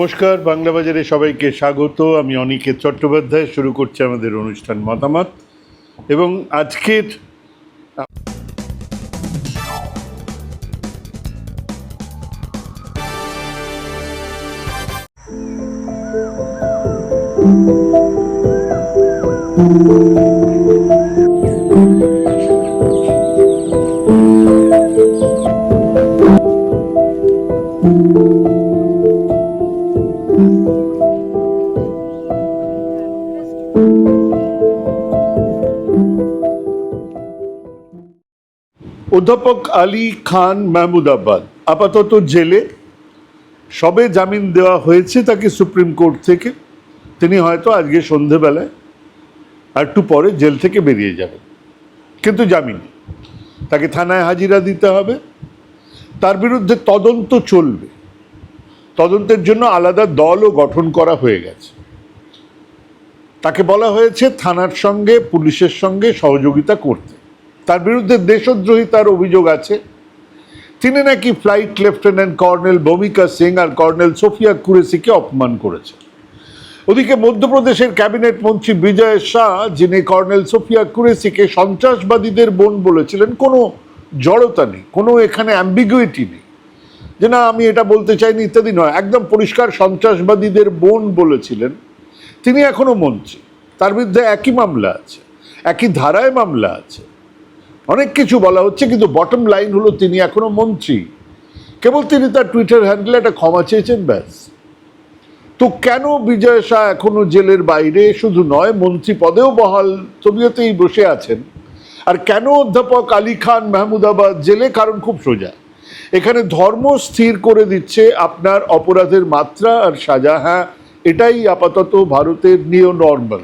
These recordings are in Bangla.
নমস্কার, বাংলা বাজারে সবাইকে স্বাগত। আমি অনিকেত চট্টোপাধ্যায়, শুরু করছি আমাদের অনুষ্ঠান মতামত। এবং আজকের অধ্যাপক আলী খান মাহমুদাবাদ আপাতত জেলে। সবে জামিন দেওয়া হয়েছে তাকে সুপ্রিম কোর্ট থেকে। তিনি হয়তো আজকে সন্ধেবেলায় আর একটু পরে জেল থেকে বেরিয়ে যাবেন। কিন্তু জামিন তাকে থানায় হাজিরা দিতে হবে। তার বিরুদ্ধে তদন্ত চলবে। তদন্তের জন্য আলাদা দলও গঠন করা হয়ে গেছে। তাকে বলা হয়েছে থানার সঙ্গে, পুলিশের সঙ্গে সহযোগিতা করতে। তার বিরুদ্ধে দেশদ্রোহিতার অভিযোগ আছে। তিনি নাকি flight lieutenant colonel Bhumika Singh আর কর্নেল সোফিয়া কুরেসিকে অপমান করেছে। ওদিকে মধ্যপ্রদেশের ক্যাবিনেট মন্ত্রী বিজয় শাহ, যিনি কর্নেল সোফিয়া কুরেসিকে সন্ত্রাসবাদীদের বোন বলেছিলেন, কোনো জড়তা নেই, কোনো এখানে অ্যাম্বিগুইটি নেই। যে না, আমি এটা বলতে চাইনি ইত্যাদি নয়। একদম পরিষ্কার সন্ত্রাসবাদীদের বোন বলেছিলেন। তিনি এখনও মন্ত্রী। তার বিরুদ্ধে একই মামলা আছে, একই ধারায় মামলা আছে। অনেক কিছু বলা হচ্ছে, কিন্তু বটম লাইন হলো তিনি এখনও মন্ত্রী। কেবল তিনি তার টুইটার হ্যান্ডেলে একটা ক্ষমা চেয়েছেন, ব্যাস। তো কেন বিজয় শাহ এখনও জেলের বাইরে? শুধু নয়, মন্ত্রী পদেও বহাল তবিয়তেই বসে আছেন। আর কেন অধ্যাপক আলী খান মাহমুদাবাদ জেলে? কারণ খুব সোজা। এখানে ধর্ম স্থির করে দিচ্ছে আপনার অপরাধের মাত্রা আর সাজা। হ্যাঁ এটাই আপাতত ভারতের নিও নর্মাল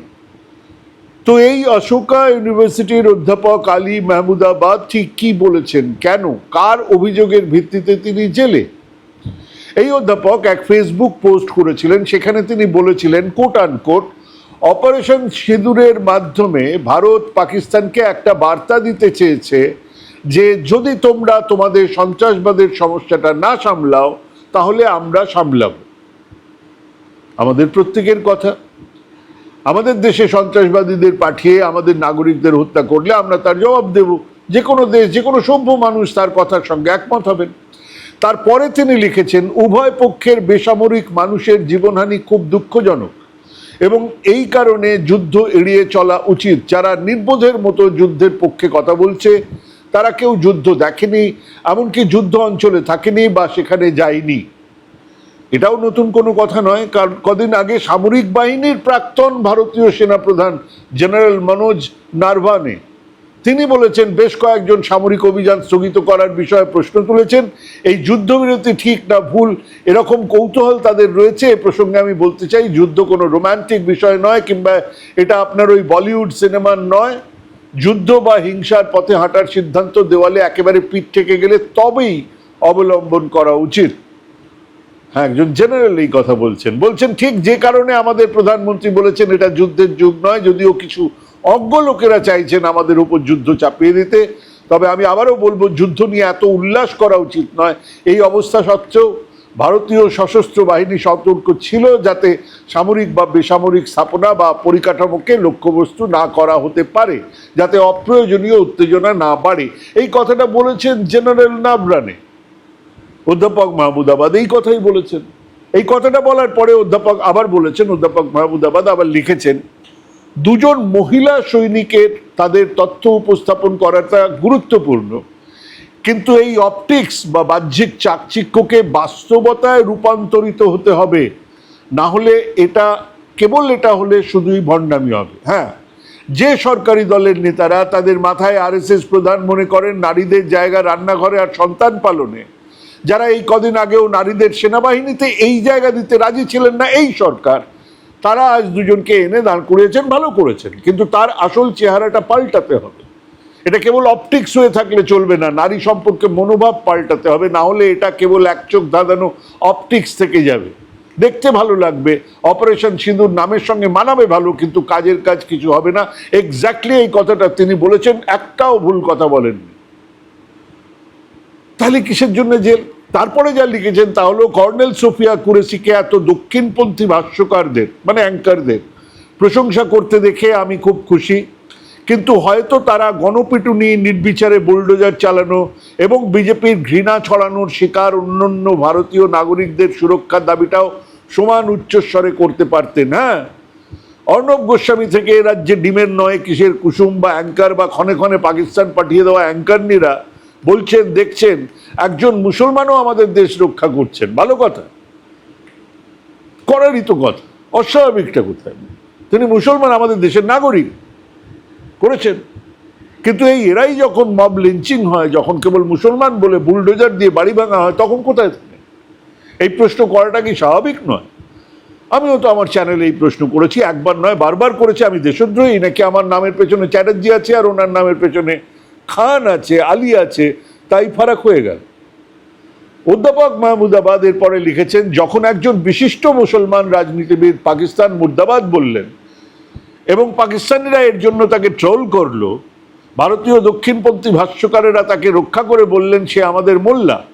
তো এই অশোকা ইউনিভার্সিটির অধ্যাপক আলী মাহমুদাবাদ ঠিক কি বলেছেন? কেন? কার অভিযোগের ভিত্তিতে তিনি জেলে? এই অধ্যাপক এক ফেসবুক পোস্ট করেছিলেন, সেখানে তিনি বলেছিলেন কোট আনকোট অপারেশন সিঁদুরের মাধ্যমে ভারত পাকিস্তানকে একটা বার্তা দিতে চেয়েছে যে যদি তোমরা তোমাদের সন্ত্রাসবাদের সমস্যাটা না সামলাও, তাহলে আমরা সামলাবো। আমাদের প্রত্যেকের কথা। আমাদের দেশে সন্ত্রাসবাদীদের পাঠিয়ে আমাদের নাগরিকদের হত্যা করলে আমরা তার জবাব দেব। যে কোনো দেশ, যে কোনো সভ্য মানুষ তার কথার সঙ্গে একমত হবেন। তারপরে তিনি লিখেছেন, উভয় পক্ষের বেসামরিক মানুষের জীবনহানি খুব দুঃখজনক এবং এই কারণে যুদ্ধ এড়িয়ে চলা উচিত। যারা নির্বোধের মতো যুদ্ধের পক্ষে কথা বলছে তারা কেউ যুদ্ধ দেখেনি, এমনকি যুদ্ধ অঞ্চলে থাকেনি বা সেখানে যায়নি। এটাও নতুন কোনো কথা নয়, কারণ কদিন আগে সামরিক বাহিনীর প্রাক্তন ভারতীয় সেনাপ্রধান জেনারেল মনোজ নারভানে, তিনি বলেছেন, বেশ কয়েকজন সামরিক অভিযান স্থগিত করার বিষয়ে প্রশ্ন তুলেছেন। এই যুদ্ধবিরতি ঠিক না ভুল, এরকম কৌতূহল তাদের রয়েছে। এ প্রসঙ্গে আমি বলতে চাই, যুদ্ধ কোনো রোমান্টিক বিষয় নয়, কিংবা এটা আপনার ওই বলিউড সিনেমার নয়। যুদ্ধ বা হিংসার পথে হাঁটার সিদ্ধান্ত দেওয়ালে একেবারে পিঠ থেকে গেলে তবেই অবলম্বন করা উচিত। হ্যাঁ একজন জেনারেল এই কথা বলছেন। বলছেন, ঠিক যে কারণে আমাদের প্রধানমন্ত্রী বলেছেন এটা যুদ্ধের যুগ নয়, যদিও কিছু অজ্ঞ লোকেরা চাইছেন আমাদের উপর যুদ্ধ চাপিয়ে দিতে। তবে আমি আবারও বলব, যুদ্ধ নিয়ে এত উল্লাস করা উচিত নয়। এই অবস্থা সত্ত্বেও ভারতীয় সশস্ত্র বাহিনী সতর্ক ছিল যাতে সামরিক বা বেসামরিক স্থাপনা বা পরিকাঠামোকে লক্ষ্যবস্তু না করা হতে পারে, যাতে অপ্রয়োজনীয় উত্তেজনা না বাড়ে। এই কথাটা বলেছেন জেনারেল নাবরানে। অধ্যাপক মাহমুদাবাদ, এই কথাই বলেছেন। এই কথাটা বলার পরে অধ্যাপক আবার বলেছেন, অধ্যাপক মাহমুদাবাদ আবার লিখেছেন, দুজন মহিলা সৈনিকের তাদের তথ্য উপস্থাপন করাটা গুরুত্বপূর্ণ। কিন্তু এই অপটিক্স বা বাহ্যিক চাকচিক্যকে বাস্তবতায় রূপান্তরিত হতে হবে। না হলে এটা, কেবল এটা হলে শুধুই ভণ্ডামি হবে। হ্যাঁ যে সরকারি দলের নেতারা তাদের মাথায় আরএসএস প্রধান মনে করেন, নারীদের জায়গা রান্নাঘরে আর সন্তান পালনে। যারা এই কদিন আগেও নারীদের সেনাবাহিনীতে এই জায়গা দিতে রাজি ছিলেন না এই সরকার, তারা আজ দুজনকে এনে দাঁড় করিয়েছেন, ভালো করেছেন। কিন্তু তার আসল চেহারাটা পাল্টাতে হবে। এটা কেবল অপটিক্স হয়ে থাকলে চলবে না, নারী সম্পর্কে মনোভাব পাল্টাতে হবে, না হলে এটা কেবল এক চোখ ধাঁধানো অপটিক্স থেকে যাবে। দেখতে ভালো লাগবে অপারেশন সিঁদুর নামের সঙ্গে মানাবে ভালো, কিন্তু কাজের কাজ কিছু হবে না। এক্স্যাক্টলি এই কথাটা তিনি বলেছেন, একটাও ভুল কথা বলেননি। তাহলে কিসের জন্য জেল? তারপরে যা লিখেছেন তা হলো, কর্নেল সোফিয়া কুরেসিকে এত দক্ষিণপন্থী ভাষ্যকারদের মানে অ্যাঙ্কারদের, প্রশংসা করতে দেখে আমি খুব খুশি। কিন্তু হয়তো তারা গণপিটুনি, নির্বিচারে বুলডোজার চালানো এবং বিজেপির ঘৃণা ছড়ানোর শিকার অন্যান্য ভারতীয় নাগরিকদের সুরক্ষার দাবিটাও সমান উচ্চস্বরে করতে পারতেন হ্যাঁ? অর্ণব গোস্বামী থেকে এ রাজ্যে ডিমের নয়, কিসের কুসুম বা অ্যাঙ্কার বা ক্ষণে ক্ষণে পাকিস্তান পাঠিয়ে দেওয়া অ্যাঙ্কারনিরা বলছেন, দেখছেন, একজন মুসলমানও আমাদের দেশ রক্ষা করছেন। ভালো কথা। করারই তো কথা। অস্বাভাবিকটা কোথায়? তিনি মুসলমান আমাদের দেশের নাগরিক। করেছেন। কিন্তু এই এরাই যখন মব লিঞ্চিং হয়, যখন কেবল মুসলমান বলে বুলডোজার দিয়ে বাড়ি ভাঙা হয়, তখন কোথায় থাকে? এই প্রশ্ন করাটা কি স্বাভাবিক নয়? আমিও তো আমার চ্যানেলে এই প্রশ্ন করেছি, একবার নয়, বারবার করেছি, আমি দেশদ্রোহী, নাকি আমার নামের পেছনে চ্যাটার্জি আছে আর ওনার নামের পেছনে খান আছে, আলী আছে, তাই ফারাক হয়ে গেল। অধ্যাপক মাহমুদাবাদ এরপরে লিখেছেন, যখন একজন বিশিষ্ট মুসলমান রাজনীতিবিদ পাকিস্তান মুর্দাবাদ বললেন এবং পাকিস্তানিরা এর জন্য তাকে ট্রোল করল। ভারতীয় দক্ষিণপন্থী ভাষ্যকারেরা তাকে রক্ষা করে বললেন, সে আমাদের মোল্লা।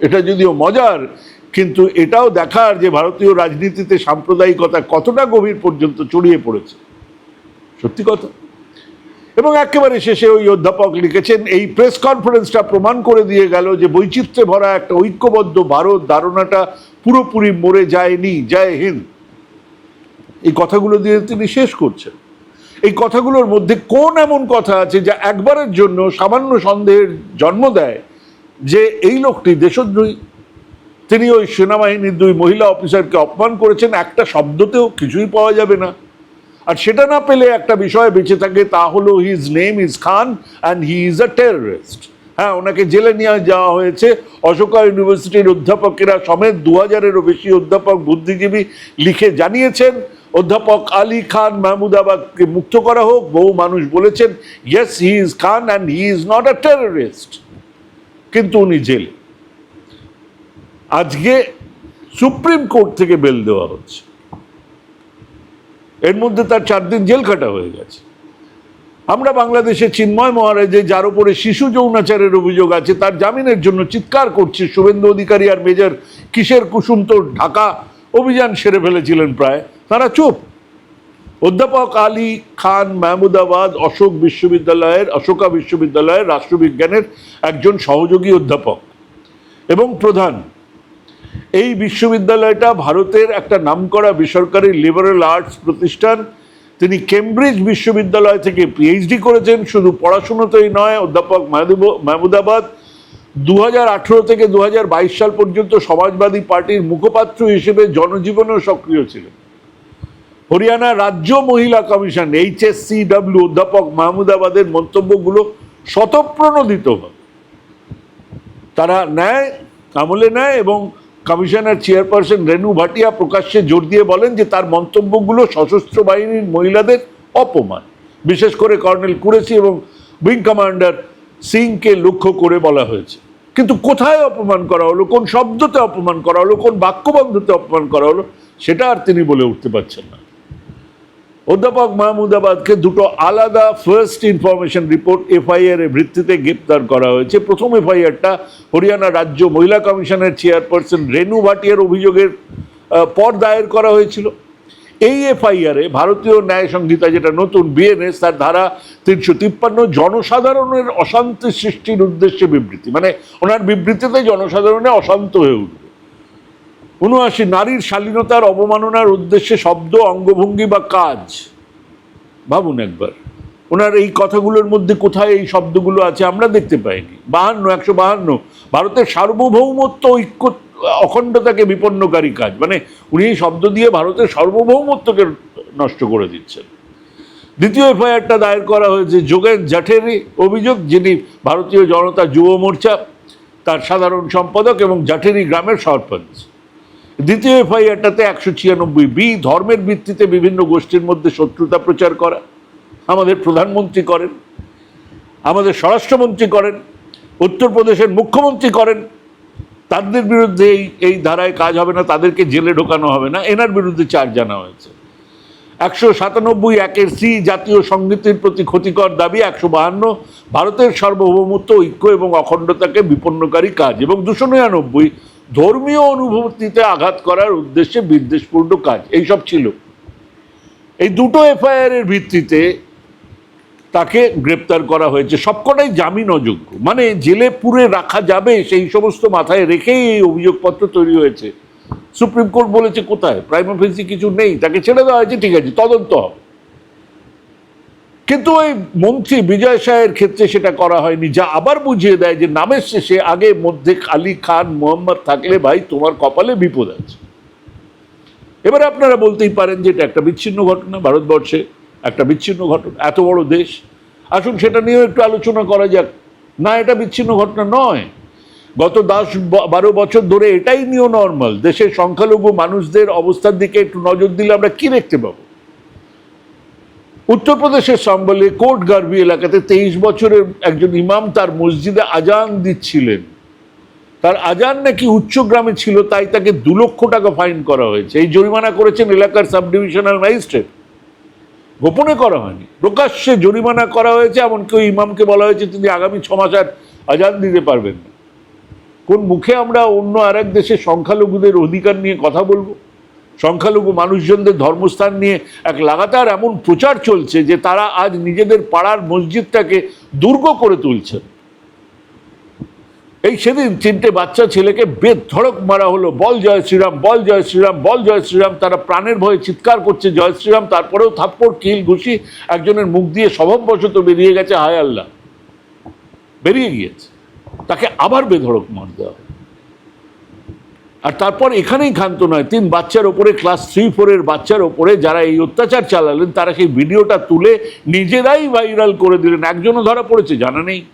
এটা যদিও মজার, কিন্তু এটাও দেখার যে ভারতীয় রাজনীতিতে সাম্প্রদায়িকতা কতটা গভীর পর্যন্ত ছড়িয়ে পড়েছে। সত্যি কথা। এবং একেবারে শেষে ওই অধ্যাপক লিখেছেন, এই প্রেস কনফারেন্সটা প্রমাণ করে দিয়ে গেল যে বৈচিত্র্যে ভরা একটা ঐক্যবদ্ধ ভারত, ধারণাটা পুরোপুরি মরে যায়নি। জয় হিন্দ। এই কথাগুলো দিয়ে তিনি শেষ করছেন। এই কথাগুলোর মধ্যে কোন এমন কথা আছে যা একবারের জন্য সামান্য সন্দেহের জন্ম দেয় যে এই লোকটি দেশদ্রোহী? তিনি ওই সেনাবাহিনীর দুই মহিলা অফিসারকে অপমান করেছেন, একটা শব্দতেও কিছুই পাওয়া যাবে না। আর সেটা না পেলে একটা বিষয় বেঁচে থাকে, তা হলো his name is Khan and he is a terrorist হ্যাঁ ওনাকে জেলে নিয়ে যাওয়া হয়েছে। অশোকা ইউনিভার্সিটির অধ্যাপকেরা সমেত দু হাজারেরও বেশি অধ্যাপক, বুদ্ধিজীবী লিখে জানিয়েছেন অধ্যাপক আলী খান মাহমুদাবাদকে মুক্ত করা হোক। বহু মানুষ বলেছেন yes he is Khan and he is not a terrorist কিন্তু উনি জেলে। আজকে সুপ্রিম কোর্ট থেকে বেল দেওয়া হচ্ছে। এর মধ্যে তার চার দিন জেল কাটা হয়ে গেছে। আমরা বাংলাদেশে চিন্ময় মহারাজে, যার উপরে শিশু যৌনাচারের অভিযোগ আছে, তার জামিনের জন্য চিৎকার করছে। শুভেন্দু অধিকারী আর মেজর কিসের কুসুম তো ঢাকা অভিযান সেরে ফেলেছিলেন প্রায়। তারা চুপ। অধ্যাপক আলী খান মাহমুদাবাদ অশোক বিশ্ববিদ্যালয়ের, অশোকা বিশ্ববিদ্যালয়ের রাষ্ট্রবিজ্ঞানের একজন সহযোগী অধ্যাপক এবং প্রধান। এই বিশ্ববিদ্যালয়টা ভারতের একটা নামকরা বেসরকারি লিবারেল আর্টস প্রতিষ্ঠান। তিনি কেমব্রিজ বিশ্ববিদ্যালয় থেকে পিএইচডি করেছেন, শুধু পড়াশুনোতেই নয়, অধ্যাপক মাহমুদাবাদ দু হাজার আঠারো থেকে দু হাজার বাইশ সাল পর্যন্ত সমাজবাদী পার্টির মুখপাত্র হিসেবে জনজীবনেও সক্রিয় ছিলেন। হরিয়ানা রাজ্য মহিলা কমিশন, এইচএসসিডব্লিউ, অধ্যাপক মাহমুদাবাদের মন্তব্যগুলো শতপ্রণোদিত তারা নেয় আমলে নেয় এবং কমিশনার চেয়ারপারসন রেনু ভাটিয়া প্রকাশ্যে জোর দিয়ে বলেন যে তার মন্তব্যগুলো সশস্ত্র বাহিনীর মহিলাদের অপমান। বিশেষ করে কর্নেল কুরেশি এবং উইং কমান্ডার সিংকে লক্ষ্য করে বলা হয়েছে। কিন্তু কোথায় অপমান করা হলো? কোন শব্দতে অপমান করা হলো? কোন বাক্যবন্ধতে অপমান করা হলো? সেটা আর তিনি বলে উঠতে পারছেন না। অধ্যাপক মাহমুদাবাদকে দুটো আলাদা ফার্স্ট ইনফরমেশন রিপোর্ট এফআইআর এর ভিত্তিতে গ্রেপ্তার করা হয়েছে। প্রথম এফআইআরটা হরিয়ানা রাজ্য মহিলা কমিশনের চেয়ারপারসন রেনু ভাটিয়ার অভিযোগের পর দায়ের করা হয়েছিল। এই এফআইআরে ভারতীয় ন্যায় সংহিতা যেটা নতুন বিএনএস তার ধারা তিনশো তিপ্পান্ন, জনসাধারণের অশান্তি সৃষ্টির উদ্দেশ্যে বিবৃতি। মানে ওনার বিবৃতিতে জনসাধারণের অশান্ত হয়ে উঠবে। উনআশি নারীর শালীনতার অবমাননার উদ্দেশ্যে শব্দ, অঙ্গভঙ্গি বা কাজ? ভাবুন একবার। ওনার এই কথাগুলোর মধ্যে কোথায় এই শব্দগুলো আছে আমরা দেখতে পাইনি। বাহান্ন, একশো বাহান্ন। ভারতের সার্বভৌমত্ব ঐক্য, অখণ্ডতাকে বিপন্নকারী কাজ। মানে উনি এই শব্দ দিয়ে ভারতের সার্বভৌমত্বকে নষ্ট করে দিচ্ছেন। দ্বিতীয় এফআইআরটা দায়ের করা হয়েছে যোগেন জাঠেরি অভিযোগ, যিনি ভারতীয় জনতা যুব মোর্চা, তার সাধারণ সম্পাদক এবং জাঠেরি গ্রামের সরপঞ্চ। দ্বিতীয় এফআইআরটাতে একশো ছিয়ানব্বই বি, ধর্মের ভিত্তিতে বিভিন্ন গোষ্ঠীর মধ্যে শত্রুতা প্রচার করা। আমাদের প্রধানমন্ত্রী করেন, আমাদের স্বরাষ্ট্রমন্ত্রী করেন, উত্তরপ্রদেশের মুখ্যমন্ত্রী করেন। তাদের বিরুদ্ধে এই এই ধারায় কাজ হবে না, তাদেরকে জেলে ঢোকানো হবে না, এনার বিরুদ্ধে চার্জ জানা হয়েছে। একশো সাতানব্বই একের সি জাতীয় সংগীতের প্রতি ক্ষতিকর দাবি একশো বাহান্ন, ভারতের সার্বভৌমত্ব, ঐক্য এবং অখণ্ডতাকে বিপন্নকারী কাজ এবং দুশো নিরানব্বই ধর্মীয় অনুভূতিতে আঘাত করার উদ্দেশ্যে বিদ্বেষপূর্ণ কাজ, এইসব ছিল। এই দুটো এফআইআর এর ভিত্তিতে তাকে গ্রেপ্তার করা হয়েছে। সবকটাই জামিন অযোগ্য মানে জেলে পুরে রাখা যাবে সেই সমস্ত মাথায় রেখেই এই অভিযোগপত্র তৈরি হয়েছে। সুপ্রিম কোর্ট বলেছে, কোথায়? প্রাইম অফিসে কিছু নেই। তাকে ছেড়ে দেওয়া হয়েছে, ঠিক আছে, তদন্ত হবে। কিন্তু ওই মন্ত্রী বিজয় শাহের ক্ষেত্রে সেটা করা হয়নি, যা আবার বুঝিয়ে দেয় যে নামের শেষে আগে মধ্যে আলী খান, মোহাম্মদ থাকলে ভাই তোমার কপালে বিপদ আছে। এবারে আপনারা বলতেই পারেন যে এটা একটা বিচ্ছিন্ন ঘটনা, ভারতবর্ষে একটা বিচ্ছিন্ন ঘটনা, এত বড় দেশ। আসুন সেটা নিয়েও একটু আলোচনা করা যাক। না, এটা বিচ্ছিন্ন ঘটনা নয়। গত দশ বারো বছর ধরে এটাই নিও নর্মাল। দেশের সংখ্যালঘু মানুষদের অবস্থার দিকে একটু নজর দিলে আমরা কি দেখতে পাবো? উত্তরপ্রদেশের সম্বলে কোর্ট গার্বি এলাকাতে তেইশ বছরের একজন ইমাম তার মসজিদে আজান দিচ্ছিলেন। তার আজান নাকি উচ্চ গ্রামে ছিল, তাই তাকে দু লক্ষ টাকা ফাইন করা হয়েছে। এই জরিমানা করেছেন এলাকার সাব ডিভিশনাল ম্যাজিস্ট্রেট। গোপনে করা হয়নি। প্রকাশ্যে জরিমানা করা হয়েছে, এমনকি ওই ইমামকে বলা হয়েছে, তিনি আগামী ছ মাস আর আজান দিতে পারবেন না। কোন মুখে আমরা অন্য আরেক দেশের সংখ্যালঘুদের অধিকার নিয়ে কথা বলব? সংখ্যালঘু মানুষজনদের ধর্মস্থান নিয়ে এক লাগাতার এমন প্রচার চলছে যে তারা আজ নিজেদের পাড়ার মসজিদটাকে দুর্গ করে তুলছেন। এই সেদিন তিনটে বাচ্চা ছেলেকে বেধড়ক মারা হলো। বল জয় শ্রীরাম, বল জয় শ্রীরাম, বল জয় শ্রীরাম। তারা প্রাণের ভয়ে চিৎকার করছে, জয় শ্রীরাম। তারপরেও থাপ্পড়, কিল, ঘুষি একজনের মুখ দিয়ে স্বভাববশত বেরিয়ে গেছে, হায় আল্লাহ। বেরিয়ে গিয়েছে। তাকে আবার বেধড়ক মার দেওয়া। আর তারপর এখানেই ক্ষান্ত নয়। তিন বাচ্চার ওপরে, ক্লাস থ্রি, ফোরের বাচ্চার ওপরে যারা এই অত্যাচার চালালেন, তারা সেই ভিডিওটা তুলে নিজেরাই ভাইরাল করে দিলেন। একজনও ধরা পড়েছে, জানা নেই।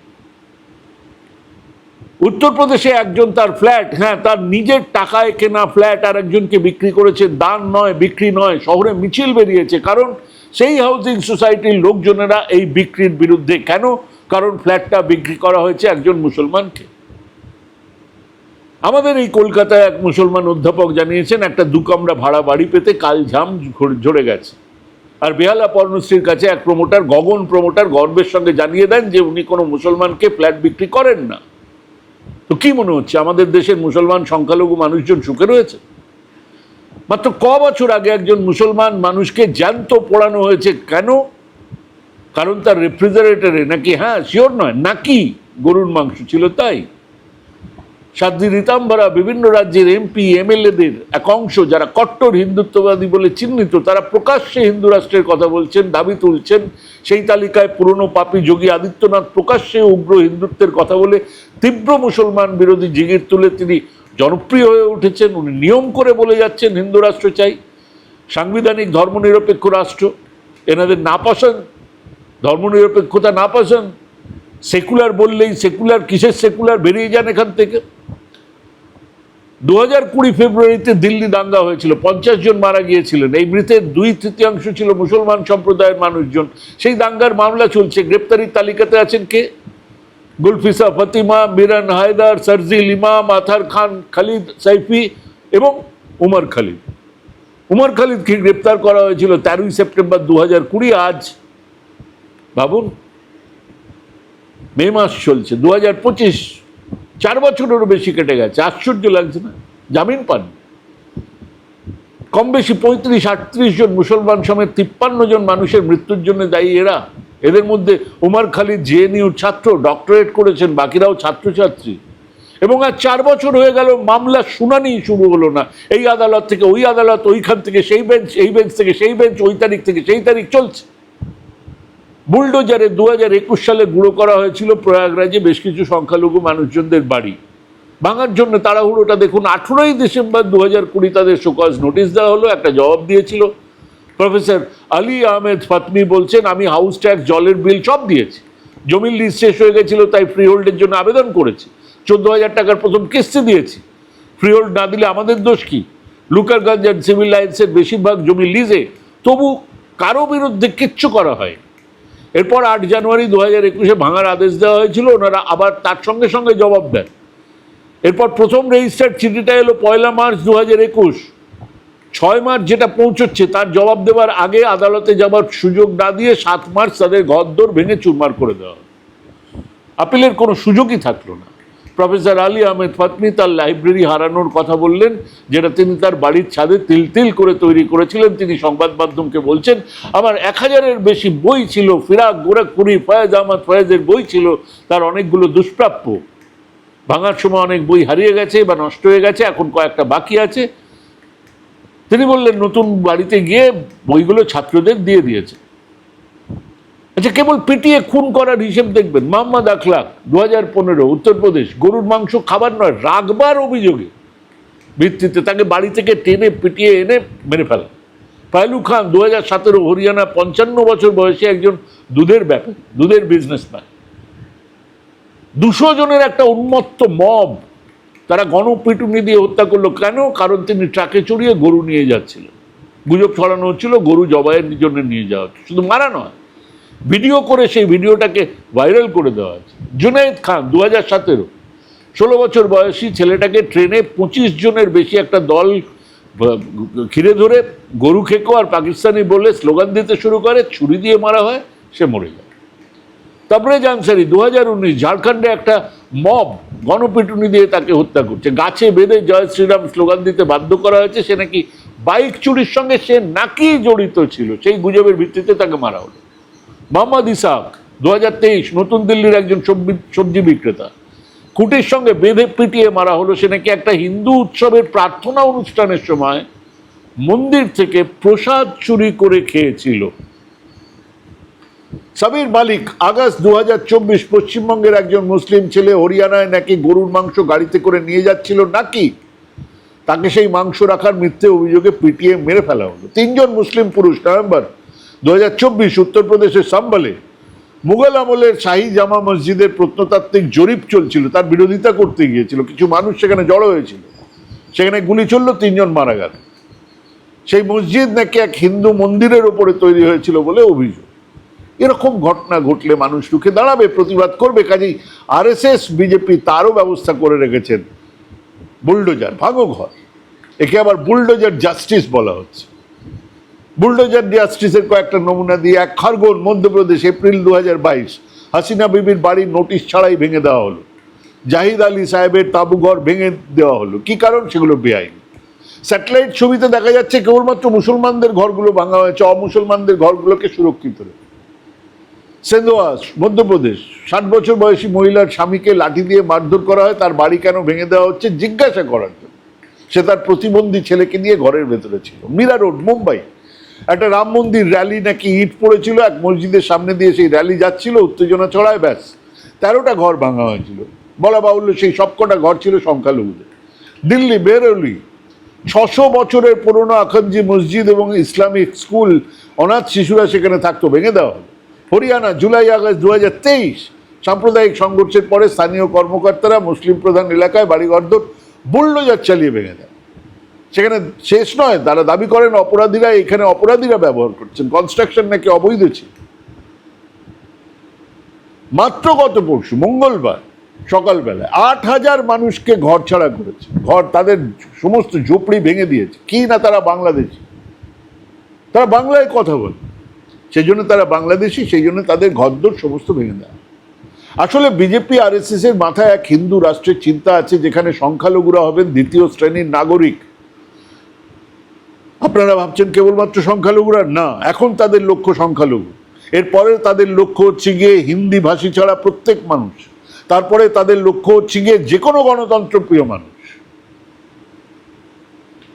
উত্তরপ্রদেশে একজন তার ফ্ল্যাট হ্যাঁ তার নিজের টাকায় কেনা ফ্ল্যাট আর একজনকে বিক্রি করেছে। দান নয়, বিক্রি নয়, শহরে মিছিল বেরিয়েছে। কারণ সেই হাউজিং সোসাইটির লোকজনেরা এই বিক্রির বিরুদ্ধে। কেন? কারণ ফ্ল্যাটটা বিক্রি করা হয়েছে একজন মুসলমানকে। আমাদের এই কলকাতায় এক মুসলমান অধ্যাপক জানিয়েছেন, একটা দু কামরা ভাড়া বাড়ি পেতে কাল ঝাম ঝরে গেছে। আর বেহালা পর্ণশ্রীর কাছে এক প্রমোটার গগন প্রমোটার গর্বের সঙ্গে জানিয়ে দেন যে উনি কোনো মুসলমানকে ফ্ল্যাট বিক্রি করেন না। তো কি মনে হচ্ছে, আমাদের দেশের মুসলমান সংখ্যালঘু মানুষজন সুখে রয়েছে? মাত্র ক বছর আগে একজন মুসলমান মানুষকে জ্যান্ত পোড়ানো হয়েছে কেন? কারণ তার রেফ্রিজারেটরে নাকি হ্যাঁ শিওর নয়, নাকি গরুর মাংস ছিল তাই। সাধ্বী রীতাম্বরা বিভিন্ন রাজ্যের এমপি, এমএলএদের এক অংশ যারা কট্টর হিন্দুত্ববাদী বলে চিহ্নিত, তারা প্রকাশ্যে হিন্দু রাষ্ট্রের কথা বলছেন, দাবি তুলছেন। সেই তালিকায় পুরনো পাপী যোগী আদিত্যনাথ প্রকাশ্যে উগ্র হিন্দুত্বের কথা বলে তীব্র মুসলমান বিরোধী জিগির তুলে তিনি জনপ্রিয় হয়ে উঠেছেন। উনি নিয়ম করে বলে যাচ্ছেন, হিন্দু রাষ্ট্র চাই। সাংবিধানিক ধর্মনিরপেক্ষ রাষ্ট্র। এনাদের না পছন্দ ধর্মনিরপেক্ষতা না পছন্দ সেকুলার বললেই সেকুলার, কিসের সেকুলার? বেরিয়ে যান এখান থেকে। দু হাজার কুড়ি ফেব্রুয়ারিতে দিল্লি দাঙ্গা হয়েছিল। পঞ্চাশ জন মারা গিয়েছিলেন। এই মৃতের দুই তৃতীয়াংশ ছিল মুসলমান সম্প্রদায়ের মানুষজন। সেই দাঙ্গার মামলা চলছে। গ্রেপ্তারির তালিকাতে আছেন কে? গুলফিসা ফতিমা, মিরান হায়দার, সারজিল ইমাম, আথার খান, খালিদ সাইফি এবং উমর খালিদ। উমর খালিদকে গ্রেপ্তার করা হয়েছিল তেরোই সেপ্টেম্বর দু হাজার কুড়ি, আজ। ভাবুন। মে মাস চলছে দু হাজার পঁচিশ, চার বছরেরও বেশি কেটে গেছে, আশ্চর্য লাগছে না? জামিন পান? কম বেশি পঁয়ত্রিশ, আটত্রিশ জন মুসলমান সমেত তিপ্পান্ন জন মানুষের মৃত্যুর জন্য দায়ী এরা। এদের মধ্যে উমার খালিদ জেএনইউর ছাত্র, ডক্টরেট করেছেন, বাকিরাও ছাত্রছাত্রী। এবং আর চার বছর হয়ে গেল, মামলা শুনানি শুরু হলো না। এই আদালত থেকে, ওই আদালত, ওইখান থেকে, সেই বেঞ্চ এই বেঞ্চ থেকে, সেই বেঞ্চ, ওই তারিখ থেকে, সেই তারিখ চলছে। বুলডোজারে দু হাজার একুশ সালে গুঁড়ো করা হয়েছিল প্রয়াগরাজে বেশ কিছু সংখ্যালঘু মানুষজনদের বাড়ি। ভাঙার জন্য তাড়াহুড়োটা দেখুন, আঠেরোই ডিসেম্বর দু হাজার কুড়ি তাদের শোকজ নোটিশ দেওয়া হলো, একটা জবাব দিয়েছিল। প্রফেসর আলী আহমেদ ফাতমি বলছেন, আমি হাউস ট্যাক্স জলের বিল সব দিয়েছি। জমির লিজ শেষ হয়ে গেছিল, তাই ফ্রি হোল্ডের জন্য আবেদন করেছি। চোদ্দ হাজার টাকার প্রথম কিস্তি দিয়েছি। ফ্রি হোল্ড না দিলে আমাদের দোষ কী? লুকারগঞ্জ অ্যান্ড সিভিল লাইন্সের বেশিরভাগ জমি লিজে তবু কারও বিরুদ্ধে কিচ্ছু করা হয় এরপর আট জানুয়ারি দু হাজার একুশে ভাঙার আদেশ দেওয়া হয়েছিল, ওনারা আবার তার সঙ্গে সঙ্গে জবাব দেন। এরপর প্রথম রেজিস্টার্ড চিঠিটা এলো পয়লা মার্চ দু হাজার একুশ। ছয় মার্চ যেটা পৌঁছচ্ছে, তার জবাব দেওয়ার আগে আদালতে যাবার সুযোগ না দিয়ে সাত মার্চ তাদের ঘরদোর ভেঙে চুরমার করে দেওয়া। আপিলের কোনো সুযোগই থাকল না। প্রফেসর আলী আহমেদ ফাতমি তার লাইব্রেরি হারানোর কথা বললেন, যেটা তিনি তার বাড়ির ছাদে তিল তিল করে তৈরি করেছিলেন। তিনি সংবাদ মাধ্যমকে বলছেন, আমার এক হাজারের বেশি বই ছিল, ফিরাক, গোরখপুরি, ফয়েজ আহমদ ফয়েজের বই ছিল, তার অনেকগুলো দুষ্প্রাপ্য। ভাঙার সময় অনেক বই হারিয়ে গেছে বা নষ্ট হয়ে গেছে, এখন কয়েকটা বাকি আছে। তিনি বললেন, নতুন বাড়িতে গিয়ে বইগুলো ছাত্রদের দিয়ে দিয়েছে। আচ্ছা কেবল পিটিয়ে খুন করার হিসেব দেখবেন। মোহাম্মদ আখলাক দু হাজার পনেরো, উত্তরপ্রদেশ, গরুর মাংস খাবার নয়, রাখবার অভিযোগে ভিত্তিতে তাকে বাড়ি থেকে টেনে পিটিয়ে এনে মেরে ফেলা। পায়লু খান দু হাজার সতেরো, হরিয়ানা, পঞ্চান্ন বছর বয়সে একজন দুধের ব্যাপারী, দুধের বিজনেসম্যান দুশো জনের একটা উন্মত্ত মব তারা গণপিটুনি দিয়ে হত্যা করল। কেন? কারণ তিনি ট্রাকে চড়িয়ে গরু নিয়ে যাচ্ছিলেন। গুজব ছড়ানো হচ্ছিল, গরু জবাইয়ের জন্য নিয়ে যাওয়া হচ্ছে শুধু মারা নয় ভিডিও করে সেই ভিডিওটাকে ভাইরাল করে দেওয়া হয়েছে। জুনায়েদ খান দু হাজার সতেরো, ষোলো বছর বয়সী ছেলেটাকে ট্রেনে পঁচিশ জনের বেশি একটা দল ঘিরে ধরে গরু খেকো আর পাকিস্তানি বলে স্লোগান দিতে শুরু করে, ছুরি দিয়ে মারা হয়, সে মরে যায়। তারপরে জানসারি দু হাজার উনিশ, ঝাড়খণ্ডে একটা মব গণপিটুনি দিয়ে তাকে হত্যা করছে। গাছে বেঁধে জয় শ্রীরাম স্লোগান দিতে বাধ্য করা হয়েছে, সে নাকি বাইক চুরির সঙ্গে সে নাকি জড়িত ছিল, সেই গুজবের ভিত্তিতে তাকে মারা হলো। মোহাম্মদ ইসাক দু হাজার তেইশ, নতুন দিল্লির একজন সবজি- সবজি বিক্রেতা। খুঁটির সঙ্গে বেঁধে পিটিয়ে মারা হলো সে নাকি একটা হিন্দু উৎসবের প্রার্থনা অনুষ্ঠানের সময় মন্দির থেকে প্রসাদ চুরি করে খেয়েছিল। সাবির মালিক, আগস্ট দু হাজার চব্বিশ, পশ্চিমবঙ্গের একজন মুসলিম ছেলে হরিয়ানায় নাকি গরুর মাংস গাড়িতে করে নিয়ে যাচ্ছিল নাকি? তাকে সেই মাংস রাখার মিথ্যে অভিযোগে পিটিয়ে মেরে ফেলা হলো। তিনজন মুসলিম পুরুষ, নভেম্বর দু হাজার চব্বিশ উত্তরপ্রদেশের সাম্বালে মুঘল আমলের শাহী জামা মসজিদের প্রত্নতাত্ত্বিক জরিপ চলছিল, তার বিরোধিতা করতে গিয়েছিল, কিছু মানুষ সেখানে জড়ো হয়েছিল, সেখানে গুলি চলল, তিনজন মারা গেল। সেই মসজিদ নাকি এক হিন্দু মন্দিরের ওপরে তৈরি হয়েছিল বলে অভিযোগ। এরকম ঘটনা ঘটলে মানুষ রুখে দাঁড়াবে, প্রতিবাদ করবে, কাজেই আরএসএস, বিজেপি তারও ব্যবস্থা করে রেখেছেন বুলডোজার ভাঙো ঘর। একে আবার বুলডোজার জাস্টিস বলা হচ্ছে। বুলডোজার জাস্টিসের কয়েকটা নমুনা দিয়ে এক খরগোন মধ্যপ্রদেশ এপ্রিল দু হাজার বাইশ হাসিনা বিবির বাড়ির নোটিশ ছাড়াই ভেঙে দেওয়া হলো। জাহিদ আলী সাহেবের তাবুঘর ভেঙে দেওয়া হলো। কি কারণ? সেগুলো বেআইনি। স্যাটেলাইট ছবিতে দেখা যাচ্ছে কেবলমাত্র মুসলমানদের ঘরগুলো ভাঙা হয়েছে, অমুসলমানদের ঘরগুলোকে সুরক্ষিত সেন্দোয়াস মধ্যপ্রদেশ, ষাট বছর বয়সী মহিলার স্বামীকে লাঠি দিয়ে মারধর করা হয়, তার বাড়ি কেন ভেঙে দেওয়া হচ্ছে জিজ্ঞাসা করার জন্য। সে তার প্রতিবন্ধী ছেলেকে নিয়ে ঘরের ভেতরে ছিল। মীরা রোড, মুম্বাই। একটা রাম মন্দির র্যালি নাকি ইট পড়েছিল, এক মসজিদের সামনে দিয়ে সেই র্যালি যাচ্ছিল, উত্তেজনা ছড়ায়, ব্যাস। তেরোটা ঘর ভাঙা হয়েছিল। বলা বাহুল্য সেই সবকটা ঘর ছিল সংখ্যালঘুদের। দিল্লি, বেরোলি, ছশো বছরের পুরনো আখঞ্জি মসজিদ এবং ইসলামিক স্কুল, অনাথ শিশুরা সেখানে থাকতো, ভেঙে দেওয়া হলো। হরিয়ানা, জুলাই, আগস্ট দু হাজার তেইশ, সাম্প্রদায়িক সংঘর্ষের পরে স্থানীয় কর্মকর্তারা মুসলিম প্রধান এলাকায় বাড়িঘরদোর, বুল্ডোজার চালিয়ে ভেঙে দেয়। সেখানে শেষ নয়, তারা দাবি করেন অপরাধীরা এখানে অপরাধীরা ব্যবহার করছেন। কনস্ট্রাকশন নাকি অবৈধ ছিল। মাত্র গত পরশু, মঙ্গলবার সকালবেলায় আট হাজার মানুষকে ঘর ছাড়া করেছে। ঘর তাদের সমস্ত ঝুপড়ি ভেঙে দিয়েছে। কি না তারা বাংলাদেশি? তারা বাংলায় কথা বলে। সেই জন্য তারা বাংলাদেশি সেই জন্য তাদের ঘরদোর সমস্ত ভেঙে দেয় আসলে বিজেপি, আর এর মাথায় এক হিন্দু রাষ্ট্রের চিন্তা আছে, যেখানে সংখ্যালঘুরা হবেন দ্বিতীয় শ্রেণির নাগরিক। আপনারা ভাবছেন কেবলমাত্র সংখ্যালঘুরা? না, এখন তাদের লক্ষ্য সংখ্যালঘু। এরপরে তাদের লক্ষ্য হচ্ছে গিয়ে হিন্দি ভাষী ছাড়া প্রত্যেক মানুষ। তারপরে তাদের লক্ষ্য হচ্ছে গিয়ে যে কোনো গণতন্ত্রপ্রিয় মানুষ।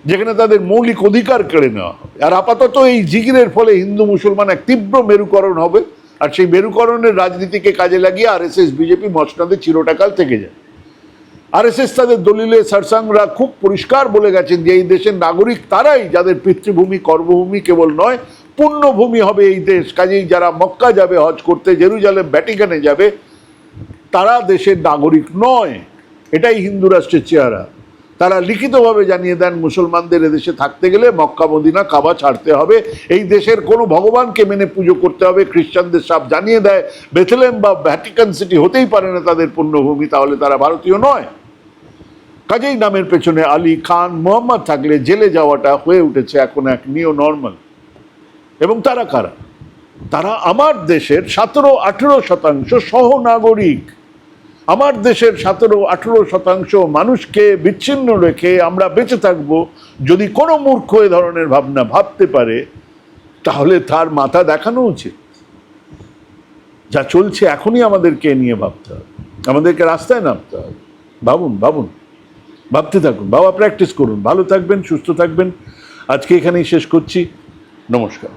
যেখানে তাদের মৌলিক অধিকার কেড়ে নেওয়া হবে। আর আপাতত এই জিগিরের ফলে হিন্দু মুসলমান এক তীব্র মেরুকরণ হবে। আর সেই মেরুকরণের রাজনীতিকে কাজে লাগিয়ে আর এস এস বিজেপি মসনাদে চিরটাকাল থেকে যায়। আরএসএস তাদের দলিলে সারসাংরা খুব পরিষ্কার বলে গেছেন যে এই দেশের নাগরিক তারাই যাদের পিতৃভূমি, কর্মভূমি কেবল নয়, পুণ্যভূমি হবে এই দেশ। কাজেই যারা মক্কা যাবে, হজ করতে, জেরুজালেম, ভ্যাটিকানে যাবে, তারা দেশের নাগরিক নয়। এটাই হিন্দু রাষ্ট্রের চেহারা। তারা লিখিতভাবে জানিয়ে দেন, মুসলমানদের এদেশে থাকতে গেলে মক্কা, মদিনা, কাবা ছাড়তে হবে। এই দেশের কোনো ভগবানকে মেনে পুজো করতে হবে। খ্রিস্টানদের সাপ জানিয়ে দেয়, বেথলেম বা ভ্যাটিকান সিটি হতেই পারে না তাদের পুণ্যভূমি, তাহলে তারা ভারতীয় নয়। কাজেই নামের পেছনে আলী খান, মোহাম্মদ থাকলে জেলে যাওয়াটা হয়ে উঠেছে এখন এক নিও নর্মাল। এবং তারা কারা? তারা আমার দেশের সতেরো আঠেরো শতাংশ সহনাগরিক। আমার দেশের সতেরো আঠেরো শতাংশ মানুষকে বিচ্ছিন্ন রেখে আমরা বেঁচে থাকব। যদি কোনো মূর্খ এ ধরনের ভাবনা ভাবতে পারে, তাহলে তার মাথা দেখানো উচিত। যা চলছে এখনই আমাদেরকে নিয়ে ভাবতে হবে। আমাদেরকে রাস্তায় নামতে হবে। ভাবুন ভাবুন। ভাবতে থাকুন বাবা প্র্যাকটিস করুন ভালো থাকবেন সুস্থ থাকবেন। আজকে এখানেই শেষ করছি। নমস্কার।